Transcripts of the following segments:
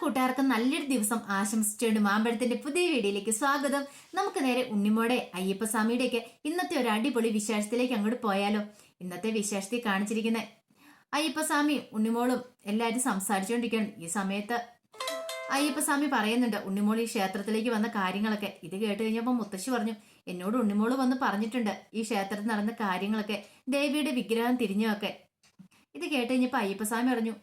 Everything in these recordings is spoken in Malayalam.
കൂട്ടുകാർക്ക് നല്ലൊരു ദിവസം ആശംസിച്ചുകൊണ്ട് മാമ്പഴത്തിന്റെ പുതിയ വീഡിയോയിലേക്ക് സ്വാഗതം. നമുക്ക് നേരെ ഉണ്ണിമോടെ അയ്യപ്പസ്വാമിയുടെയൊക്കെ ഇന്നത്തെ ഒരു അടിപൊളി വിശേഷത്തിലേക്ക് അങ്ങോട്ട് പോയാലോ. ഇന്നത്തെ വിശേഷത്തിൽ കാണിച്ചിരിക്കുന്ന അയ്യപ്പസ്വാമിയും ഉണ്ണിമോളും എല്ലാവരും സംസാരിച്ചുകൊണ്ടിരിക്കുകയാണ്. ഈ സമയത്ത് അയ്യപ്പസ്വാമി പറയുന്നുണ്ട് ഉണ്ണിമോൾ ഈ ക്ഷേത്രത്തിലേക്ക് വന്ന കാര്യങ്ങളൊക്കെ ഇത് കേട്ട് കഴിഞ്ഞപ്പോൾ മുത്തശ്ശി പറഞ്ഞു എന്നോട് ഉണ്ണിമോൾ വന്ന് പറഞ്ഞിട്ടുണ്ട് ഈ ക്ഷേത്രത്തിൽ നടന്ന കാര്യങ്ങളൊക്കെ ദേവിയുടെ വിഗ്രഹം തിരിഞ്ഞൊക്കെ ഇത് കേട്ട് കഴിഞ്ഞപ്പോൾ അയ്യപ്പസ്വാമി പറഞ്ഞു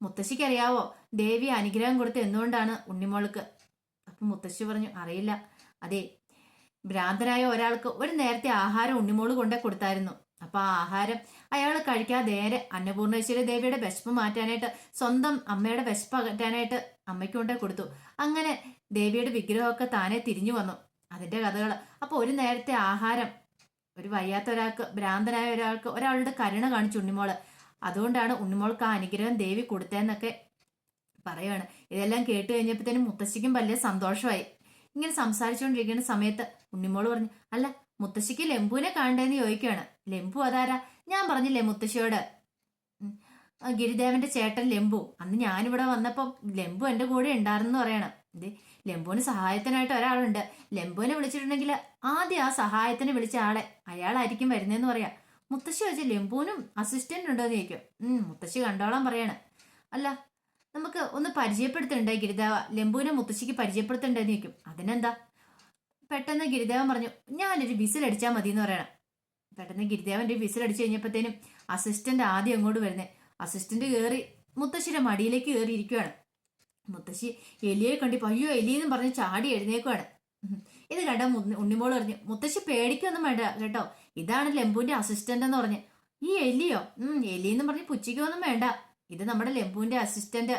മുത്തശ്ശിക്കറിയാവോ ദേവി അനുഗ്രഹം കൊടുത്ത് എന്തുകൊണ്ടാണ് ഉണ്ണിമോൾക്ക്? അപ്പൊ മുത്തശ്ശി പറഞ്ഞു അറിയില്ല. അതെ ഭ്രാന്തനായ ഒരാൾക്ക് ഒരു നേരത്തെ ആഹാരം ഉണ്ണിമോൾ കൊണ്ടേ കൊടുത്തായിരുന്നു. അപ്പൊ ആ ആഹാരം അയാൾ കഴിക്കാതെ നേരെ അന്നപൂർണേശ്വരി ദേവിയുടെ വിശപ്പ് മാറ്റാനായിട്ട് സ്വന്തം അമ്മയുടെ വിശപ്പ് അകറ്റാനായിട്ട് അമ്മയ്ക്ക് കൊണ്ടേ കൊടുത്തു. അങ്ങനെ ദേവിയുടെ വിഗ്രഹമൊക്കെ താനെ തിരിഞ്ഞു വന്നു. അതിന്റെ കഥകൾ അപ്പൊ ഒരു നേരത്തെ ആഹാരം. ഒരു വയ്യാത്ത ഒരാൾക്ക് ഭ്രാന്തനായ ഒരാൾക്ക് ഒരാളുടെ കരുണ കാണിച്ചു ഉണ്ണിമോൾ. അതുകൊണ്ടാണ് ഉണ്ണിമോൾക്ക് ആ അനുഗ്രഹം ദേവി കൊടുത്തതെന്നൊക്കെ പറയുകയാണ് ഇതെല്ലാം കേട്ട് കഴിഞ്ഞപ്പോഴത്തേനും മുത്തശ്ശിക്കും വലിയ സന്തോഷമായി. ഇങ്ങനെ സംസാരിച്ചുകൊണ്ടിരിക്കുന്ന സമയത്ത് ഉണ്ണിമോൾ പറഞ്ഞു അല്ല മുത്തശ്ശിക്ക് ലെമ്പുവിനെ കാണണ്ടേന്ന് ചോദിക്കുകയാണ്. ലെമ്പു അതാരാ? ഞാൻ പറഞ്ഞില്ലേ മുത്തശ്ശിയോട്. ഗിരിദേവന്റെ ചേട്ടൻ ലെമ്പു അന്ന് ഞാനിവിടെ വന്നപ്പോൾ ലെമ്പു എന്റെ കൂടെ ഉണ്ടായിരുന്നു പറയണം. ഇത് ലെമ്പുവിന് സഹായത്തിനായിട്ട് ഒരാളുണ്ട്. ലെമ്പുവിനെ വിളിച്ചിട്ടുണ്ടെങ്കിൽ ആദ്യം ആ സഹായത്തിന് വിളിച്ച ആളെ അയാളായിരിക്കും വരുന്നതെന്ന് പറയാം. മുത്തശ്ശി വെച്ച് ലിംബുവിനും അസിസ്റ്റന്റ് ഉണ്ടോ? എന്ന് ചോദിക്കും മുത്തശ്ശി കണ്ടോളാൻ പറയാണ്. അല്ല നമുക്ക് ഒന്ന് പരിചയപ്പെടുത്തണ്ടേ ഗിരിദേവ? ലിംബുവിനെ മുത്തശ്ശിക്ക് പരിചയപ്പെടുത്തണ്ടേന്ന് ചോദിക്കും. അതിനെന്താ? പെട്ടെന്ന് ഗിരിദേവൻ പറഞ്ഞു ഞാനൊരു വിസിലടിച്ചാൽ മതി എന്ന് പറയണം. പെട്ടെന്ന് ഗിരിദേവൻ ഒരു വിസിൽ അടിച്ചു കഴിഞ്ഞപ്പോഴത്തേനും അസിസ്റ്റന്റ് ആദ്യം അങ്ങോട്ട് വരുന്നേ. അസിസ്റ്റന്റ് കയറി മുത്തശ്ശിയുടെ മടിയിലേക്ക് കയറി ഇരിക്കുകയാണ് മുത്തശ്ശി എലിയെ കണ്ടിപ്പോ അയ്യോ എലിയെന്നും പറഞ്ഞ് ചാടി എഴുന്നേക്കുവാണ്. ഇത് കേട്ടോ ഉണ്ണിമോൾ പറഞ്ഞു മുത്തശ്ശി പേടിക്കൊന്നും വേണ്ട കേട്ടോ. ഇതാണ് ലെമ്പുവിന്റെ അസിസ്റ്റന്റ് എന്ന് പറഞ്ഞ്. ഈ എലിയോ? ഉം എലി എന്ന് പറഞ്ഞ് പുച്ചിക്കൊന്നും വേണ്ട. ഇത് നമ്മുടെ ലെമ്പുവിന്റെ അസിസ്റ്റന്റ്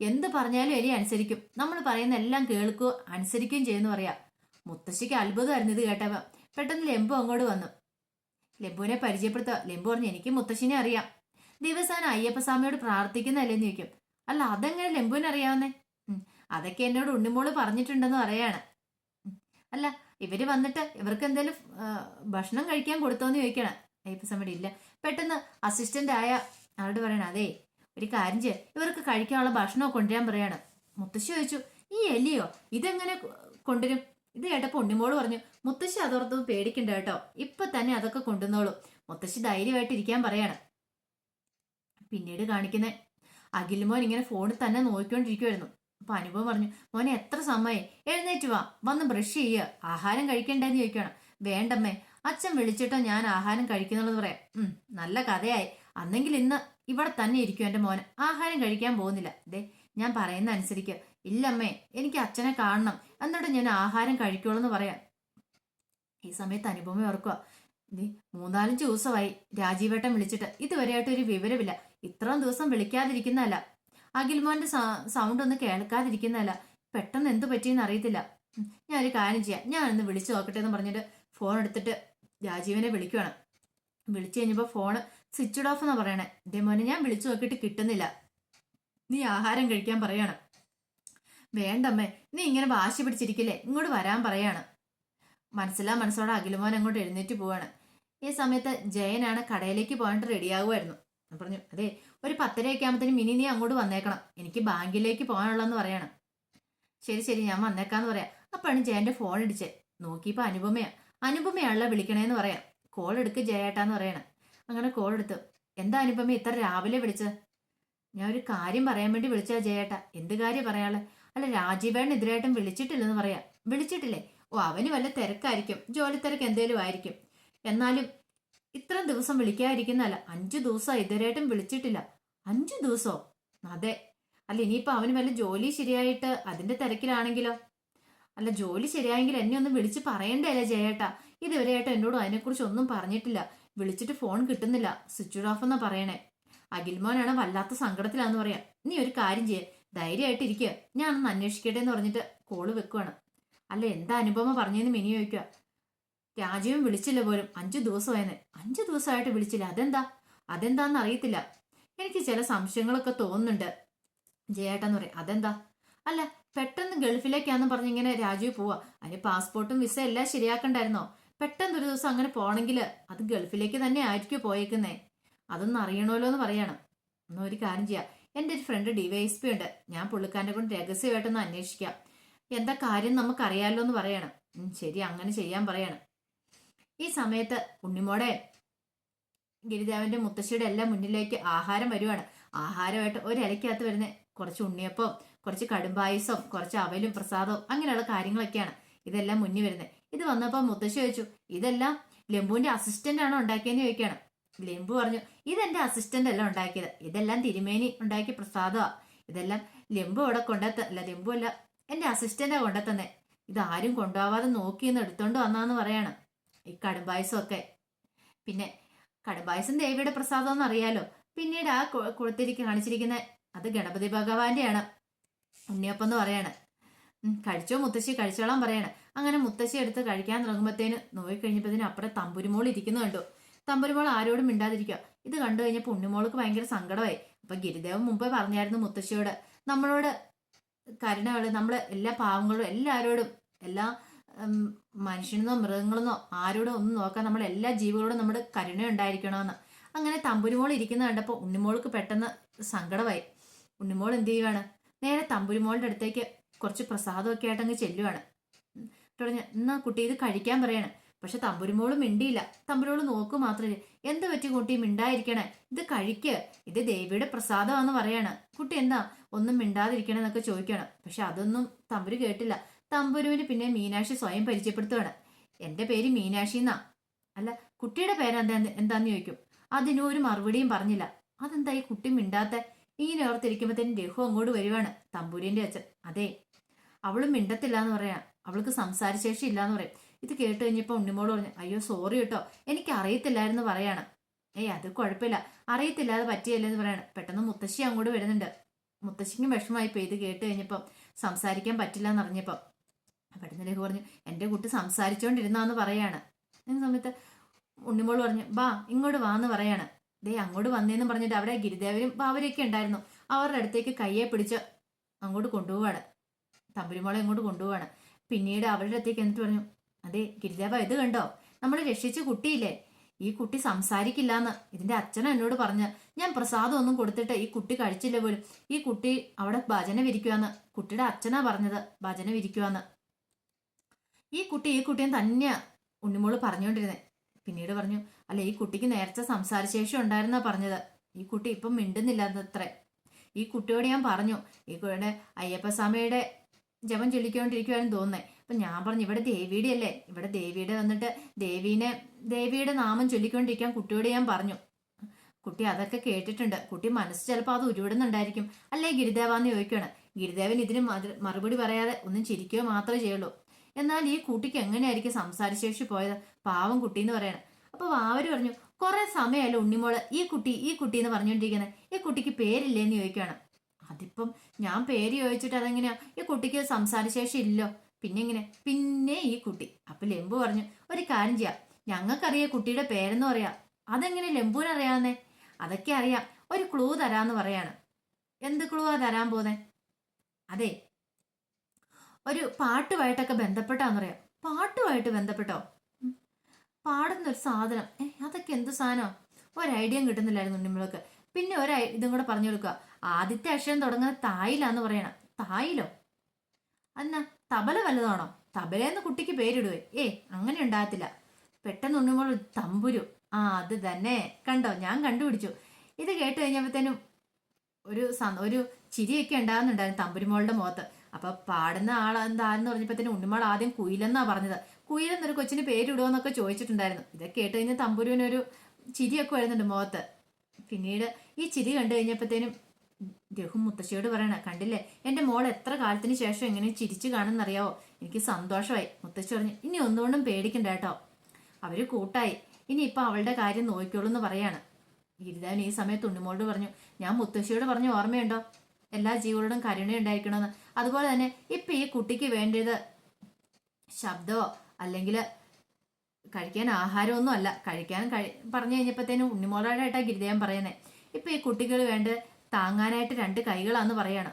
എന്ത് പറഞ്ഞാലും എലി അനുസരിക്കും. നമ്മൾ പറയുന്ന എല്ലാം കേൾക്കുകയോ അനുസരിക്കുകയും ചെയ്യുന്നു പറയാ. മുത്തശ്ശിക്ക് അത്ഭുതമായിരുന്നു ഇത് കേട്ടവ പെട്ടെന്ന് ലെമ്പു അങ്ങോട്ട് വന്നു. ലെമ്പുവിനെ പരിചയപ്പെടുത്തുക ലെമ്പു പറഞ്ഞു എനിക്ക് മുത്തശ്ശിനെ അറിയാം. ദിവസാനം അയ്യപ്പസ്വാമിയോട് പ്രാർത്ഥിക്കുന്നതല്ലേന്ന് ചോദിക്കും. അല്ല അതെങ്ങനെ ലെമ്പുവിനെ അറിയാവുന്നേ ഉം, അതൊക്കെ എന്നോട് ഉണ്ണിമോൾ പറഞ്ഞിട്ടുണ്ടെന്ന് പറയാണ്. അല്ല ഇവർ വന്നിട്ട് ഇവർക്ക് എന്തെങ്കിലും ഭക്ഷണം കഴിക്കാൻ കൊടുത്തോന്ന് ചോദിക്കണം. അയ്യപ്പസ്വാമിയുടെ ഇല്ല. പെട്ടെന്ന് അസിസ്റ്റന്റ് ആയ ആളോട് പറയണം അതേ ഒരു കാര്യം ചെയ്യ. ഇവർക്ക് കഴിക്കാനുള്ള ഭക്ഷണം കൊണ്ടുവരാൻ പറയാണ്. മുത്തശ്ശി ചോദിച്ചു ഈ എലിയോ ഇതെങ്ങനെ കൊണ്ടുവരും? ഇത് കേട്ടപ്പോ ഉണ്ണിമോൾ പറഞ്ഞു മുത്തശ്ശി അതോർത്ത് പേടിക്കണ്ട കേട്ടോ. ഇപ്പൊ തന്നെ അതൊക്കെ കൊണ്ടുവന്നോളൂ. മുത്തശ്ശി ധൈര്യമായിട്ട് ഇരിക്കാൻ പറയാണ്. പിന്നീട് കാണിക്കുന്ന അഖിൽമോൻ ഇങ്ങനെ ഫോണിൽ തന്നെ നോക്കിക്കൊണ്ടിരിക്കുവായിരുന്നു. അപ്പൊ അനുഭവം പറഞ്ഞു മോനെ എത്ര സമയം എഴുന്നേറ്റ് വാ. വന്ന് ബ്രഷ് ചെയ്യുക ആഹാരം കഴിക്കണ്ടെന്ന് ചോദിക്കണം. വേണ്ടമ്മേ. അച്ഛൻ വിളിച്ചിട്ടോ ഞാൻ ആഹാരം കഴിക്കുന്നുള്ളത് പറയാം. ഉം നല്ല കഥയായി. അന്നെങ്കിൽ ഇന്ന് ഇവിടെ തന്നെ ഇരിക്കും എന്റെ മോനെ. ആഹാരം കഴിക്കാൻ പോകുന്നില്ല. ദേ ഞാൻ പറയുന്ന അനുസരിക്കുക ഇല്ലമ്മേ എനിക്ക് അച്ഛനെ കാണണം. എന്നിട്ട് ഞാൻ ആഹാരം കഴിക്കുള്ളൂ എന്ന് പറയാം. ഈ സമയത്ത് അനുപമ ഓർക്കുക ദേ, മൂന്നാലഞ്ച് ദിവസമായി രാജീവേട്ടൻ വിളിച്ചിട്ട് ഇതുവരെയായിട്ട് ഒരു വിവരമില്ല. ഇത്രയും ദിവസം വിളിക്കാതിരിക്കുന്നതല്ല. അഖിൽമോന്റെ സൗണ്ട് ഒന്ന് കേൾക്കാതിരിക്കുന്നതല്ല. പെട്ടെന്ന് എന്ത് പറ്റിയെന്ന് അറിയത്തില്ല. ഞാൻ ഒരു കാര്യം ചെയ്യാം. ഒന്ന് വിളിച്ചു നോക്കട്ടെ എന്ന് പറഞ്ഞിട്ട് ഫോൺ എടുത്തിട്ട് രാജീവനെ വിളിക്കുവാണ്. വിളിച്ചു കഴിഞ്ഞപ്പോൾ ഫോണ് സ്വിച്ച് ഓഫ് എന്നാ പറയണേ. എന്റെ മോനെ ഞാൻ വിളിച്ചു നോക്കിയിട്ട് കിട്ടുന്നില്ല. നീ ആഹാരം കഴിക്കാൻ പറയാണ്. വേണ്ടമ്മേ നീ ഇങ്ങനെ വാശി പിടിച്ചിരിക്കില്ലേ? ഇങ്ങോട്ട് വരാൻ പറയാണ്. മനസ്സിലാ മനസ്സോടെ അഖിലുമോൻ അങ്ങോട്ട് എഴുന്നേറ്റ് പോവാണ്. ഈ സമയത്ത് ജയനാണ് കടയിലേക്ക് പോകാനായിട്ട് റെഡിയാകുമായിരുന്നു പറഞ്ഞു അതെ ഒരു പത്തരയൊക്കെ ആകുമ്പോഴത്തേനും മിനി നീ അങ്ങോട്ട് വന്നേക്കണം. എനിക്ക് ബാങ്കിലേക്ക് പോകാനുള്ളതെന്ന് പറയാണ്. ശരി ശരി ഞാൻ വന്നേക്കാന്ന് പറയാം. അപ്പോഴാണ് ജയന്റെ ഫോൺ അടിച്ചത് നോക്കിയപ്പോൾ അനുപമയാ. അനുപമയാണല്ലോ വിളിക്കണേന്ന് പറയാം. കോൾ എടുക്ക് ജയേട്ടാന്ന് പറയണം. അങ്ങനെ കോൾ എടുത്തു. എന്താ അനുപമ ഇത്ര രാവിലെ വിളിച്ചത് ഞാൻ ഒരു കാര്യം പറയാൻ വേണ്ടി വിളിച്ചാ ജയേട്ടാ. എന്ത് കാര്യം പറയാളെ? അല്ല രാജീവേണ് എതിരായിട്ടും വിളിച്ചിട്ടില്ലെന്ന് പറയാം. വിളിച്ചിട്ടില്ലേ? ഓ അവന് വല്ല തിരക്കായിരിക്കും. ജോലി തിരക്ക് എന്തേലും ആയിരിക്കും. എന്നാലും ഇത്രയും ദിവസം വിളിക്കാതിരിക്കുന്നല്ല അഞ്ചു ദിവസം ഇതുവരെയായിട്ടും വിളിച്ചിട്ടില്ല. അഞ്ചു ദിവസോ? അതെ. അല്ല ഇനിയിപ്പോ അവന് വല്ല ജോലി ശരിയായിട്ട് അതിന്റെ തിരക്കിലാണെങ്കിലോ? അല്ല ജോലി ശരിയായെങ്കിൽ എന്നെ ഒന്ന് വിളിച്ച് പറയണ്ടല്ലേ ജയേട്ടാ. ഇതുവരെയായിട്ട് എന്നോട് അതിനെക്കുറിച്ച് ഒന്നും പറഞ്ഞിട്ടില്ല. വിളിച്ചിട്ട് ഫോൺ കിട്ടുന്നില്ല. സ്വിച്ച് ഓഫ് എന്നാ പറയണേ. അഖിൽമോനാണ് വല്ലാത്ത സങ്കടത്തിലാന്ന് പറയാം. നീ ഒരു കാര്യം ചെയ്യേ. ധൈര്യമായിട്ട് ഇരിക്കുക ഞാനൊന്ന് അന്വേഷിക്കട്ടെ എന്ന് പറഞ്ഞിട്ട് കോൾ വെക്കുവാണ്. അല്ല എന്താ അനുപമ പറഞ്ഞതെന്ന് മിനി ചോദിക്കുക രാജീവും വിളിച്ചില്ല പോലും. അഞ്ചു ദിവസമായെന്ന്. അഞ്ചു ദിവസമായിട്ട് വിളിച്ചില്ല. അതെന്താ? അതെന്താന്ന് അറിയത്തില്ല. എനിക്ക് ചില സംശയങ്ങളൊക്കെ തോന്നുന്നുണ്ട്. ജയേട്ടെന്ന് പറയും അതെന്താ? അല്ല പെട്ടെന്ന് ഗൾഫിലേക്കാന്ന് പറഞ്ഞിങ്ങനെ രാജീവ് പോവാ. അതിന് പാസ്പോർട്ടും വിസ എല്ലാം ശരിയാക്കണ്ടായിരുന്നോ? പെട്ടെന്ന് ഒരു ദിവസം അങ്ങനെ പോണെങ്കിൽ അത് ഗൾഫിലേക്ക് തന്നെ ആയിരിക്കും പോയേക്കുന്നേ? അതൊന്നും അറിയണമല്ലോ എന്ന് പറയണം. ഒന്നും ഒരു കാര്യം ചെയ്യാം. എന്റെ ഒരു friend D Y S P ഉണ്ട്. ഞാൻ പുള്ളിക്കാരനെ കൊണ്ട് രഹസ്യമായിട്ടൊന്ന് അന്വേഷിക്കാം. എന്താ കാര്യം നമുക്കറിയാമല്ലോ എന്ന് പറയണം ശരി അങ്ങനെ ചെയ്യാൻ പറയണം. ഈ സമയത്ത് ഉണ്ണിമോടെ ഗിരിദേവന്റെ മുത്തശ്ശിയുടെ എല്ലാം മുന്നിലേക്ക് ആഹാരം വരുവാണ്. ആഹാരമായിട്ട് ഒരിലയ്ക്കകത്ത് വരുന്ന കുറച്ച് ഉണ്ണിയപ്പം കുറച്ച് കടുംപായസം കുറച്ച് അവലും പ്രസാദവും അങ്ങനെയുള്ള കാര്യങ്ങളൊക്കെയാണ് ഇതെല്ലാം മുന്നിൽ വരുന്നത് ഇത് വന്നപ്പോൾ മുത്തശ്ശി ചോദിച്ചു ഇതെല്ലാം ലെമ്പുവിന്റെ അസിസ്റ്റന്റ് ആണോ ഉണ്ടാക്കിയെന്ന് ചോദിക്കുകയാണ്. ലെമ്പു പറഞ്ഞു ഇതെന്റെ അസിസ്റ്റന്റ് അല്ല ഉണ്ടാക്കിയത്. ഇതെല്ലാം തിരുമേനി ഉണ്ടാക്കിയ പ്രസാദമാണ് ഇതെല്ലാം ലെമ്പു അവിടെ കൊണ്ടെത്ത അല്ല ലെമ്പു അല്ല എന്റെ അസിസ്റ്റന്റാ കൊണ്ടെത്തന്നെ ഇതാരും കൊണ്ടുപോവാതെ നോക്കിയെന്ന് എടുത്തോണ്ട് വന്നാന്ന് പറയാണ്. ഈ കടുംബായസമൊക്കെ. പിന്നെ കടുംപായസം ദേവിയുടെ പ്രസാദം അറിയാലോ പിന്നീട് ആ കുളത്തിരിക്ക് കാണിച്ചിരിക്കുന്ന അത് ഗണപതി ഭഗവാന്റെയാണ്. ഉണ്ണിയപ്പം എന്ന് പറയാണ്. കഴിച്ചോ മുത്തശ്ശി? കഴിച്ചോളാൻ പറയാണ്. അങ്ങനെ മുത്തശ്ശി എടുത്ത് കഴിക്കാൻ തുടങ്ങുമ്പോഴത്തേന് നോയി കഴിഞ്ഞപ്പോഴത്തേന് അപ്പുറം തമ്പുരുമോൾ ഇരിക്കുന്നു കണ്ടു. തമ്പുരുമോൾ ആരോടും മിണ്ടാതിരിക്കുക. ഇത് കണ്ടു കഴിഞ്ഞപ്പോൾ ഉണ്ണിമോൾക്ക് ഭയങ്കര സങ്കടമായി. അപ്പൊ ഗിരിദേവൻ മുമ്പേ പറഞ്ഞായിരുന്നു മുത്തശ്ശിയോട് നമ്മളോട് കരുണകൾ നമ്മൾ എല്ലാ പാവങ്ങളും എല്ലാവരോടും എല്ലാ മനുഷ്യനെന്നോ മൃഗങ്ങളെന്നോ ആരോടും ഒന്നും നോക്കാൻ നമ്മൾ എല്ലാ ജീവികളോടും നമ്മുടെ കരുണ ഉണ്ടായിരിക്കണമെന്ന് അങ്ങനെ തമ്പുരുമോൾ ഇരിക്കുന്ന കണ്ടപ്പോൾ ഉണ്ണിമോൾക്ക് പെട്ടെന്ന് സങ്കടമായി. ഉണ്ണിമോൾ എന്ത് ചെയ്യുവാണ്? നേരെ തമ്പുരുമോളുടെ അടുത്തേക്ക് കുറച്ച് പ്രസാദമൊക്കെ ആയിട്ട് അങ്ങ് ചെല്ലുവാണ് തുടങ്ങി എന്നാ കുട്ടി ഇത് കഴിക്കാൻ പറയാണ്. പക്ഷെ തമ്പുരുമോൾ മിണ്ടിയില്ല. തമ്പുരോൾ നോക്കു മാത്രമേ. എന്ത് പറ്റി കുട്ടി? മിണ്ടായിരിക്കണേ ഇത് കഴിക്ക്. ഇത് ദേവിയുടെ പ്രസാദമാണെന്ന് പറയാണ്. കുട്ടി എന്താ? ഒന്നും മിണ്ടാതിരിക്കണെന്നൊക്കെ ചോദിക്കണം പക്ഷെ അതൊന്നും തമ്പുരു കേട്ടില്ല. തമ്പുരുവിന് പിന്നെ മീനാക്ഷി സ്വയം പരിചയപ്പെടുത്തുകയാണ് എന്റെ പേര് മീനാക്ഷി എന്നാ. അല്ല കുട്ടിയുടെ പേരെന്താ എന്താന്ന് ചോദിക്കും. അതിനും ഒരു മറുപടിയും പറഞ്ഞില്ല. അതെന്താ ഈ കുട്ടി മിണ്ടാത്ത ഇങ്ങനെ തന്നെ രഘു അങ്ങോട്ട് വരുവാണ് തമ്പൂരിന്റെ അച്ഛൻ. അതെ അവളും മിണ്ടത്തില്ല എന്ന് പറയാം. അവൾക്ക് സംസാരശേഷി ഇല്ല എന്ന് പറയും. ഇത് കേട്ട് കഴിഞ്ഞപ്പോൾ ഉണ്ണിമോൾ പറഞ്ഞു അയ്യോ സോറി കേട്ടോ. എനിക്ക് അറിയത്തില്ലായിരുന്നു പറയാണ്. ഏയ് അത് കുഴപ്പമില്ല. അറിയത്തില്ലാതെ പറ്റിയല്ലെന്ന് പറയാണ്. പെട്ടെന്ന് മുത്തശ്ശി അങ്ങോട്ട് വരുന്നുണ്ട്. മുത്തശ്ശിക്കും വിഷമമായി ഇത് കേട്ട് കഴിഞ്ഞപ്പം സംസാരിക്കാൻ പറ്റില്ല എന്ന് അറിഞ്ഞപ്പം. പെട്ടെന്ന് പറഞ്ഞു എന്റെ കുട്ടി സംസാരിച്ചുകൊണ്ടിരുന്നാന്ന് പറയാണ്. ഈ സമയത്ത് ഉണ്ണിമോൾ പറഞ്ഞു ബാ ഇങ്ങോട്ട് വാന്ന് പറയാണ്. ദേ അങ്ങോട്ട് വന്നേന്ന് പറഞ്ഞിട്ട് അവിടെ ഗിരിദേവരും അവരൊക്കെ ഉണ്ടായിരുന്നു. അവരുടെ അടുത്തേക്ക് കയ്യെ പിടിച്ച് അങ്ങോട്ട് കൊണ്ടുപോവാണ്. തമ്പുരിമോളെ ഇങ്ങോട്ട് കൊണ്ടുപോവാണ്. പിന്നീട് അവരുടെ അടുത്തേക്ക് എന്നിട്ട് പറഞ്ഞു അതെ ഗിരിദേവ ഇത് കണ്ടോ? നമ്മൾ രക്ഷിച്ച കുട്ടിയില്ലേ? ഈ കുട്ടി സംസാരിക്കില്ലാന്ന്. ഇതിന്റെ അച്ഛൻ എന്നോട് പറഞ്ഞ് ഞാൻ പ്രസാദം ഒന്നും കൊടുത്തിട്ട് ഈ കുട്ടി കഴിച്ചില്ല പോലും. ഈ കുട്ടി അവിടെ ഭജന വിരിക്കുവാന്ന്. കുട്ടിയുടെ അച്ഛനാ പറഞ്ഞത് ഭജന വിരിക്കുവാന്ന്. ഈ കുട്ടി ഈ കുട്ടിയും തന്നെയാ ഉണ്ണിമോൾ പറഞ്ഞുകൊണ്ടിരുന്നത് പിന്നീട് പറഞ്ഞു അല്ല ഈ കുട്ടിക്ക് നേരത്തെ സംസാരശേഷി ഉണ്ടായിരുന്നാ പറഞ്ഞത്. ഈ കുട്ടി ഇപ്പം മിണ്ടുന്നില്ല അത്രേ ഈ കുട്ടിയോട് ഞാൻ പറഞ്ഞു ഈ കുട്ടിയുടെ അയ്യപ്പസ്വാമിയുടെ ജപം ചൊല്ലിക്കൊണ്ടിരിക്കുവാനും തോന്നുന്നേ. അപ്പൊ ഞാൻ പറഞ്ഞു ഇവിടെ ദേവിയുടെ അല്ലേ ഇവിടെ ദേവിയുടെ വന്നിട്ട് ദേവീനെ ദേവിയുടെ നാമം ചൊല്ലിക്കൊണ്ടിരിക്കാൻ കുട്ടിയോട് ഞാൻ പറഞ്ഞു. കുട്ടി അതൊക്കെ കേട്ടിട്ടുണ്ട്. കുട്ടി മനസ്സ് ചിലപ്പോൾ അത് ഉരുവിടുന്നുണ്ടായിരിക്കും. അല്ലേ ഗിരിദേവാന്ന് ചോദിക്കുകയാണ് ഗിരിദേവൻ ഇതിന് മറുപടി പറയാതെ ഒന്നും ചിരിക്കുകയോ മാത്രമേ ചെയ്യുള്ളൂ. എന്നാൽ ഈ കുട്ടിക്ക് എങ്ങനെയായിരിക്കും സംസാരശേഷി പോയത്? പാവം കുട്ടി എന്ന് പറയണം. അപ്പൊ വാവര് പറഞ്ഞു കുറെ സമയമല്ലോ ഉണ്ണിമോൾ ഈ കുട്ടി ഈ കുട്ടി എന്ന് പറഞ്ഞുകൊണ്ടിരിക്കുന്നത് ഈ കുട്ടിക്ക് പേരില്ലേന്ന് ചോദിക്കുകയാണ് അതിപ്പം ഞാൻ പേര് ചോദിച്ചിട്ട് അതെങ്ങനെയാ? ഈ കുട്ടിക്ക് സംസാരശേഷി ഇല്ലോ. പിന്നെ ഇങ്ങനെ പിന്നെ ഈ കുട്ടി. അപ്പൊ ലെമ്പു പറഞ്ഞു ഒരു കാര്യം ചെയ്യാം. ഞങ്ങൾക്കറിയാം കുട്ടിയുടെ പേരെന്ന് പറയാം. അതെങ്ങനെ ലെമ്പുവിന് അറിയാവുന്നേ? അതൊക്കെ അറിയാം. ഒരു ക്ലൂ തരാന്ന് പറയാണ്. എന്ത് ക്ലൂ ആ തരാൻ പോന്നെ അതെ ഒരു പാട്ടുമായിട്ടൊക്കെ ബന്ധപ്പെട്ടാന്ന് പറയാം പാട്ടുമായിട്ട് ബന്ധപ്പെട്ടോ. പാടുന്ന ഒരു സാധനം. അതൊക്കെ എന്ത് സാധനം ഒരു കിട്ടുന്നില്ലായിരുന്നു ഉണ്ണിമുളക്ക് പിന്നെ ഒരു ഇതും കൂടെ പറഞ്ഞു കൊടുക്കുക. ആദ്യത്തെ അക്ഷരം തുടങ്ങുന്ന തായിലാന്ന് പറയണം. തായിലോ? എന്നാ തബല വല്ലതാണോ? തബലേന്ന് കുട്ടിക്ക് പേരിടുവേ. ഏ അങ്ങനെ ഉണ്ടാകത്തില്ല. പെട്ടെന്ന് ഉണ്ണുമ്പോൾ തമ്പുരു. ആ അത് തന്നെ. കണ്ടോ? ഞാൻ കണ്ടുപിടിച്ചു. ഇത് കേട്ട് കഴിഞ്ഞപ്പോഴത്തേനും ഒരു ഒരു ചിരിയൊക്കെ ഉണ്ടാകുന്നുണ്ടായിരുന്നു തമ്പുരുമോളുടെ മുഖത്ത്. അപ്പൊ പാടുന്ന ആൾ എന്താന്ന് തന്നെ ഉണ്ണിമാൾ ആദ്യം കുയിലെന്നാ പറഞ്ഞത്. കുയിലെന്നൊരു കൊച്ചിന് പേരിടുവെന്നൊക്കെ ചോദിച്ചിട്ടുണ്ടായിരുന്നു. ഇതൊക്കെ കേട്ട് കഴിഞ്ഞാൽ തമ്പുരുവിനൊരു ചിരിയൊക്കെ വരുന്നുണ്ട് മുഖത്ത്. പിന്നീട് ഈ ചിരി കണ്ടു കഴിഞ്ഞപ്പോഴത്തേനും രഘു മുത്തശ്ശിയോട് പറയണ കണ്ടില്ലേ എന്റെ മോൾ എത്ര കാലത്തിന് ശേഷം എങ്ങനെ ചിരിച്ചു കാണുന്നറിയാവോ എനിക്ക് സന്തോഷമായി. മുത്തശ്ശി പറഞ്ഞു ഇനി ഒന്നുകൊണ്ടും പേടിക്കണ്ട കേട്ടോ. അവർ കൂട്ടായി. ഇനി ഇപ്പൊ അവളുടെ കാര്യം നോക്കിക്കോളൂ എന്ന് പറയാണ്. ഗിരിധാവൻ ഈ സമയത്ത് ഉണ്ണിമോളോട് പറഞ്ഞു ഞാൻ മുത്തശ്ശിയോട് പറഞ്ഞു ഓർമ്മയുണ്ടോ? എല്ലാ ജീവികളോടും കരുണ ഉണ്ടായിരിക്കണമെന്ന്. അതുപോലെ തന്നെ ഇപ്പൊ ഈ കുട്ടിക്ക് വേണ്ടത് ശബ്ദമോ അല്ലെങ്കിൽ കഴിക്കാൻ ആഹാരമൊന്നും അല്ല. കഴിക്കാൻ കഴി പറഞ്ഞു കഴിഞ്ഞപ്പോഴത്തേനും ഉണ്ണിമോളായിട്ടാ ഗിരിദേവൻ പറയുന്നത് ഇപ്പൊ ഈ കുട്ടികൾ വേണ്ട താങ്ങാനായിട്ട് രണ്ട് കൈകളാന്ന് പറയാണ്.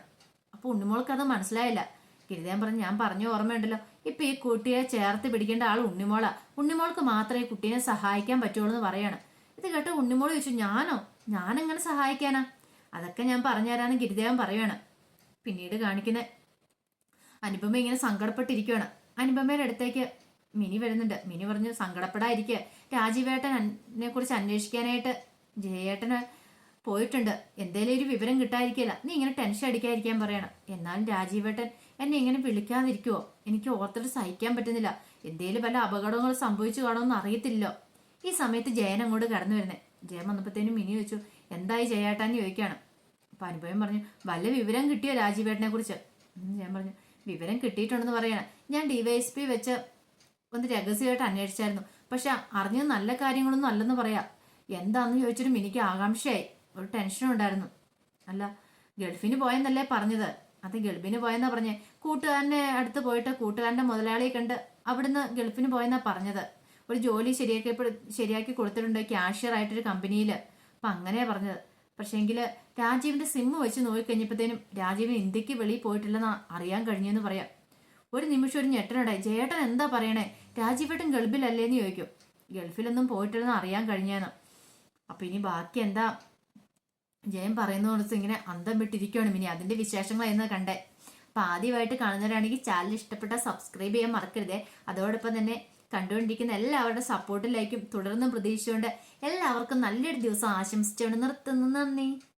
അപ്പൊ ഉണ്ണിമോൾക്ക് അത് മനസ്സിലായില്ല. ഗിരിദേവൻ പറഞ്ഞു ഞാൻ പറഞ്ഞ ഓർമ്മയുണ്ടല്ലോ. ഇപ്പൊ ഈ കുട്ടിയെ ചേർത്ത് പിടിക്കേണ്ട ആൾ ഉണ്ണിമോളാ. ഉണ്ണിമോൾക്ക് മാത്രമേ കുട്ടീനെ സഹായിക്കാൻ പറ്റുള്ളൂ എന്ന് പറയാണ്. ഇത് കേട്ട് ഉണ്ണിമോൾ ചോദിച്ചു ഞാനോ? ഞാനെങ്ങനെ സഹായിക്കാനാ? അതൊക്കെ ഞാൻ പറഞ്ഞുതരാന്ന് ഗിരിദേവൻ പറയുവാണ്. പിന്നീട് കാണിക്കുന്ന അനുപമ ഇങ്ങനെ സങ്കടപ്പെട്ടിരിക്കുകയാണ് അനുപമയുടെ അടുത്തേക്ക് മിനി വരുന്നുണ്ട്. മിനി പറഞ്ഞു സങ്കടപ്പെടാതിരിക്കുക രാജീവേട്ടനെ കുറിച്ച് അന്വേഷിക്കാനായിട്ട് ജയേട്ടന് പോയിട്ടുണ്ട്. എന്തേലും ഒരു വിവരം കിട്ടാതിരിക്കില്ല നീ ഇങ്ങനെ ടെൻഷൻ അടിക്കാതിരിക്കാൻ പറയണം. എന്നാലും രാജീവേട്ടൻ എന്നെ ഇങ്ങനെ വിളിക്കാതിരിക്കുവോ? എനിക്ക് ഓർത്തിട്ട് സഹിക്കാൻ പറ്റുന്നില്ല. എന്തേലും വല്ല അപകടങ്ങൾ സംഭവിച്ചു കാണുമെന്ന് അറിയത്തില്ലോ ഈ സമയത്ത് ജയൻ അങ്ങോട്ട് കടന്നു വരുന്നേ. ജയൻ വന്നപ്പോഴത്തേനും മിനി ചോദിച്ചു എന്തായി ജയേട്ടാന്ന് ചോദിക്കുകയാണ്. അപ്പൊ അനുഭവം പറഞ്ഞു വല്ല വിവരം കിട്ടിയോ രാജീവേട്ടനെ കുറിച്ച്? ഞാൻ പറഞ്ഞു വിവരം കിട്ടിയിട്ടുണ്ടെന്ന് പറയണം. ഞാൻ ഡിവൈഎസ്പി വെച്ച് ഒന്ന് രഹസ്യമായിട്ട് അന്വേഷിച്ചായിരുന്നു. പക്ഷെ അറിഞ്ഞത് നല്ല കാര്യങ്ങളൊന്നും അല്ലെന്ന് പറയാം. എന്താണെന്ന് ചോദിച്ചിട്ടും എനിക്ക് ആകാംക്ഷയായി. ഒരു ടെൻഷനും ഉണ്ടായിരുന്നു. അല്ല ഗൾഫിന് പോയെന്നല്ലേ പറഞ്ഞത്? അത് ഗൾഫിന് പോയെന്നാ പറഞ്ഞേ. കൂട്ടുകാരനെ അടുത്ത് പോയിട്ട് കൂട്ടുകാരന്റെ മുതലാളിയെ കണ്ട് അവിടുന്ന് ഗൾഫിന് പോയെന്നാ പറഞ്ഞത്. ഒരു ജോലി ശരിയാക്കി ശരിയാക്കി കൊടുത്തിട്ടുണ്ട് ക്യാഷ്യർ ആയിട്ടൊരു കമ്പനിയിൽ. അപ്പം അങ്ങനെയാ പറഞ്ഞത്. പക്ഷേങ്കിൽ രാജീവിന്റെ സിം വെച്ച് നോക്കിക്കഴിഞ്ഞപ്പോഴത്തേനും രാജീവ് ഇന്ത്യയ്ക്ക് വെളിയിൽ പോയിട്ടില്ലെന്ന് അറിയാൻ കഴിഞ്ഞെന്ന് പറയാം. ഒരു നിമിഷം ഒരു ഞെട്ടനടെ ചേട്ടൻ എന്താ പറയണേ? രാജീവേട്ടൻ ഗൾഫിലല്ലേന്ന് ചോദിക്കും. ഗൾഫിലൊന്നും പോയിട്ടില്ലെന്ന് അറിയാൻ കഴിഞ്ഞാന്ന്. അപ്പൊ ഇനി ബാക്കി എന്താ? ജയൻ പറയുന്ന ഇങ്ങനെ അന്തം വിട്ടിരിക്കുകയാണ് ഇനി വിശേഷങ്ങൾ എന്ന് കണ്ടേ. അപ്പൊ ആദ്യമായിട്ട് കാണുന്നവരാണെങ്കിൽ ചാനൽ ഇഷ്ടപ്പെട്ട സബ്സ്ക്രൈബ് ചെയ്യാൻ മറക്കരുതേ. അതോടൊപ്പം തന്നെ കണ്ടുകൊണ്ടിരിക്കുന്ന എല്ലാവരുടെ സപ്പോർട്ടിലേക്കും തുടർന്നും പ്രതീക്ഷിച്ചുകൊണ്ട് എല്ലാവർക്കും നല്ലൊരു ദിവസം ആശംസിച്ചുകൊണ്ട് നിർത്തുന്നു. നന്ദി.